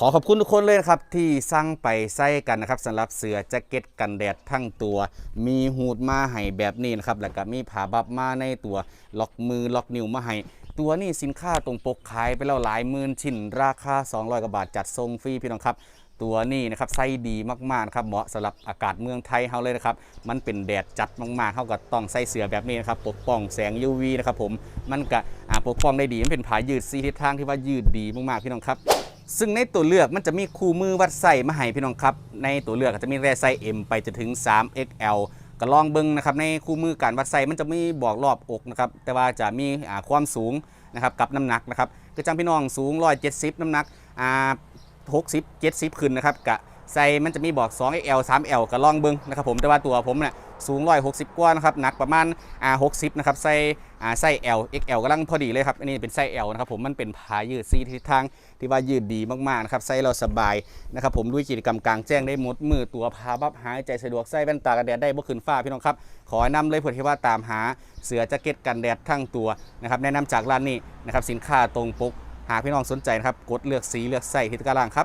ขอขอบคุณทุกคนเลยนะครับ ที่สั่งไปใส่กันนะครับสำหรับเสื้อแจ็คเก็ตกันแดดทั้งตัว มีหูดมาให้แบบนี้นะครับแล้วก็มีผ้าบับมาในตัวล็อกมือล็อกนิ้วมาให้ตัวนี้สินค้าตรงปกขายไปแล้วหลายหมื่นชิ้นราคา 200กว่าบาทจัดส่งฟรีพี่น้องครับ ตัวนี้นะครับไส์ดีมากๆนะครับเหมาะสำหรับอากาศเมืองไทยเฮาเลยนะครับ มันเป็นแดดจัดมากๆเฮาก็ต้องใส่เสื้อแบบนี้นะครับปกป้องแสง UV นะครับผมมันก็ปกป้องได้ดีมันเป็นผ้ายืดสีทิศทางที่ว่ายืดดีมากๆพี่น้องครับ ซึ่งในตัวเลือกมันจะมีคู่มือวัดไส้มาให้พี่น้องครับ ในตัวเลือกก็จะมีแร่ไส้ M ไปจนถึง 3XL ก็ลองเบิ้งนะครับในคู่มือการวัดไส้มันจะมีบอกรอบอกนะครับแต่ว่าจะมีความสูงนะครับกับน้ำหนักนะครับก็จังพี่น้องสูง 170 น้ำหนักอ่า60 70 ขึ้นนะครับกะ ใส่มันจะมีบอก 2XL 3L ก็ลองเบิ้งนะครับผมแต่ว่าตัวผมเนี่ยสูง160กว่านะครับหนักประมาณอ่า60นะครับใส่อ่าไส้ L XL กำลังพอดีเลยครับอันนี้เป็นไส้ L นะครับผมมันเป็นผ้ายืดซีทิศทางที่ว่ายืดดีมากๆนะครับใส่เราสบายนะครับผมด้วยกิจกรรมกลางแจ้งได้หมดมือตัวพาบับหายใจสะดวกใส่แว่นตากันแดดได้บ่ขึ้นฟ้าพี่น้องครับขอแนะนำเลยเพื่อที่ว่าตามหาเสือแจ็คเก็ตกันแดดทั้งตัวนะครับแนะนำจากร้านนี้นะครับสินค้าตรงปกหากพี่น้องสนใจนะครับกดเลือกสีเลือกไส้ที่ตะกร้าล่างครับ